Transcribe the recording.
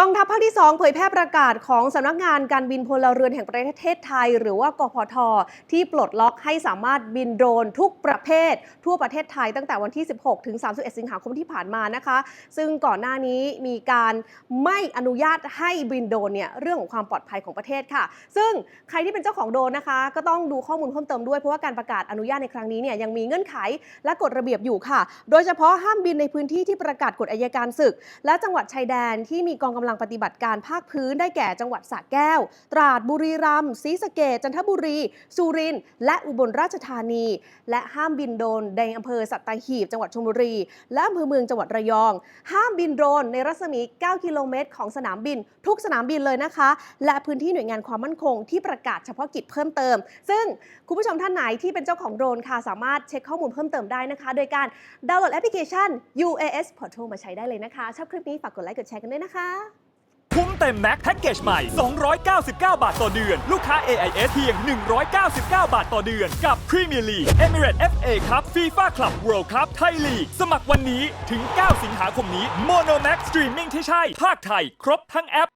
กองทัพภาคที่ 2 เผยแพร่ประกาศของสำนักงานการบินพลเรือนแห่งประเทศไทย หรือว่ากพท ที่ปลดล็อกให้สามารถบินโดรนทุกประเภท ทั่วประเทศไทยตั้งแต่วันที่ 16 ถึง 31 สิงหาคมที่ผ่านมานะคะ ซึ่งก่อนหน้านี้มีการไม่อนุญาตให้บินโดรนเนี่ยเรื่องของความปลอดภัยของประเทศค่ะ ซึ่งใครที่เป็นเจ้าของโดรนนะคะ ก็ต้องดูข้อมูลเพิ่มเติมด้วยเพราะว่าการประกาศอนุญาตในครั้งนี้เนี่ยยังมีเงื่อนไขและกฎระเบียบอยู่ค่ะ โดยเฉพาะห้ามบินในพื้นที่ที่ประกาศกฎอัยการศึก และจังหวัดชายแดนที่มีกองกำลังำลังปฏิบัติการภาคพื้นได้แก่จังหวัดสระแก้ว ตราดบุรีรัมย์ศรีสะเกษจันทบุรี สุรินทร์และอุบลราชธานี และห้ามบินโดรนในอำเภอสัตหีบ จังหวัดชลบุรี และอำเภอเมืองจังหวัดระยอง ห้ามบินโดรนในรัศมี 9 กิโลเมตร ของสนามบิน ทุกสนามบินเลยนะคะ และพื้นที่หน่วยงานความมั่นคงที่ประกาศเฉพาะกิจเพิ่มเติม ซึ่งคุณผู้ชมท่านไหนที่เป็นเจ้าของโดรนค่ะสามารถเช็คข้อมูลเพิ่มเติมได้นะคะ โดยการดาวน์โหลดแอปพลิเคชัน UAS Portal มาใช้ได้เลยนะคะ ชอบคลิปนี้ฝากกดไลค์กดแชร์กันด้วยนะคะ คุ้มเต็มแม็กแพ็กเกจใหม่ 299 บาทต่อเดือน ลูกค้า AIS เพียง 199 บาทต่อเดือน กับพรีเมียร์ลีกเอมิเรตส์ FA ครับฟีฟ่าคลับเวิลด์ครับไทยลีก สมัครวันนี้ถึง 9 สิงหาคมนี้โมโนแม็กสตรีมมิ่งที่ใช่ภาคไทย ครบทั้งแอป